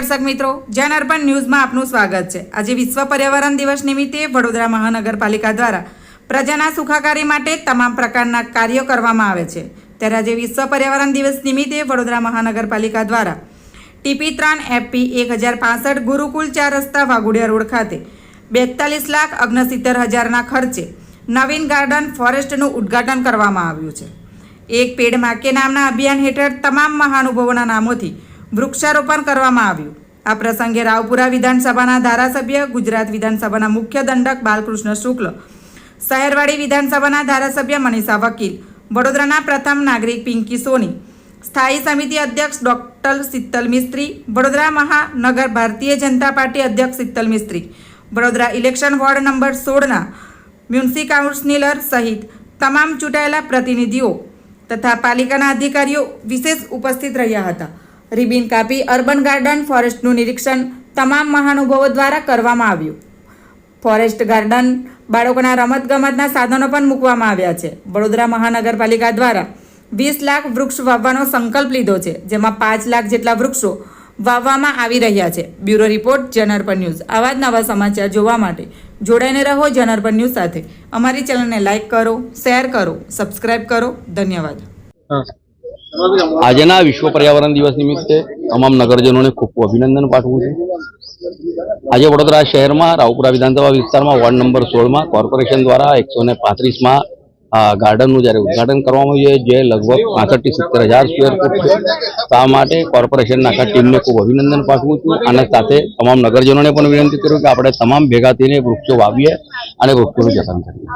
દર્શક મિત્રો, જન અર્પણ ન્યૂઝમાં આપનું સ્વાગત છે. આજે વિશ્વ પર્યાવરણ દિવસ નિમિત્તે વડોદરા મહાનગરપાલિકા દ્વારા પ્રજાના સુખાકારી માટે તમામ પ્રકારના કાર્યો કરવામાં આવે છે. ત્યારે આજે વિશ્વ પર્યાવરણ દિવસ નિમિત્તે વડોદરા મહાનગરપાલિકા દ્વારા ટીપી ત્રણ એફપી એક હજાર પાસઠ ગુરુકુલ ચાર રસ્તા વાઘોડિયા રોડ ખાતે બેતાલીસ લાખ અગ્નસિત્તેર હજારના ખર્ચે નવીન ગાર્ડન ફોરેસ્ટનું ઉદ્ઘાટન કરવામાં આવ્યું છે. એક પેડ માકે નામના અભિયાન હેઠળ તમામ મહાનુભાવોના નામોથી વૃક્ષારોપણ કરવામાં આવ્યું. આ પ્રસંગે રાવપુરા વિધાનસભાના ધારાસભ્ય, ગુજરાત વિધાનસભાના મુખ્ય દંડક બાલકૃષ્ણ શુક્લ શહેરવાડી વિધાનસભાના ધારાસભ્ય મનીષા વકીલ, વડોદરાના પ્રથમ નાગરિક પિંકી સોની, સ્થાયી સમિતિ અધ્યક્ષ ડોક્ટર શીતલ મિસ્ત્રી, વડોદરા મહાનગર ભારતીય જનતા પાર્ટી અધ્યક્ષ Sheetal Mistry, Vadodara election ward number સોળના મ્યુનિસિ councillor સહિત તમામ ચૂંટાયેલા પ્રતિનિધિઓ તથા પાલિકાના અધિકારીઓ વિશેષ ઉપસ્થિત રહ્યા હતા. રિબિન કાપી અર્બન ગાર્ડન ફોરેસ્ટનું નિરીક્ષણ તમામ મહાનુભાવો દ્વારા કરવામાં આવ્યું. ફોરેસ્ટ ગાર્ડન બાળકોના રમતગમતના સાધનો પણ મૂકવામાં આવ્યા છે. વડોદરા મહાનગરપાલિકા દ્વારા વીસ લાખ વૃક્ષ વાવવાનો સંકલ્પ લીધો છે, જેમાં પાંચ લાખ જેટલા વૃક્ષો વાવવામાં આવી રહ્યા છે. બ્યુરો રિપોર્ટ જનરપર ન્યૂઝ. આવા જ નવા સમાચાર જોવા માટે જોડાઈને રહો જનરપર ન્યૂઝ સાથે. અમારી ચેનલને લાઇક કરો, શેર કરો, સબસ્ક્રાઇબ કરો. ધન્યવાદ. આજના વિશ્વ પર્યાવરણ દિવસ નિમિત્તે તમામ નગરજનોને ખૂબ અભિનંદન પાઠવું છું. આજે વડોદરા શહેરમાં રાવપુરા વિધાનસભા વિસ્તારમાં વોર્ડ નંબર સોળમાં કોર્પોરેશન દ્વારા એકસો ને પાંત્રીસમાં ગાર્ડનનું જ્યારે ઉદ્ઘાટન કરવામાં આવ્યું જે લગભગ પાસઠથી સિત્તેર હજાર સ્ક્વેર ફૂટ છે. તા માટે કોર્પોરેશનના આખા ટીમને ખૂબ અભિનંદન પાઠવું છું અને સાથે તમામ નગરજનોને પણ વિનંતી કરું કે આપણે તમામ ભેગા વૃક્ષો વાવીએ અને વૃક્ષોનું જતન કરીએ.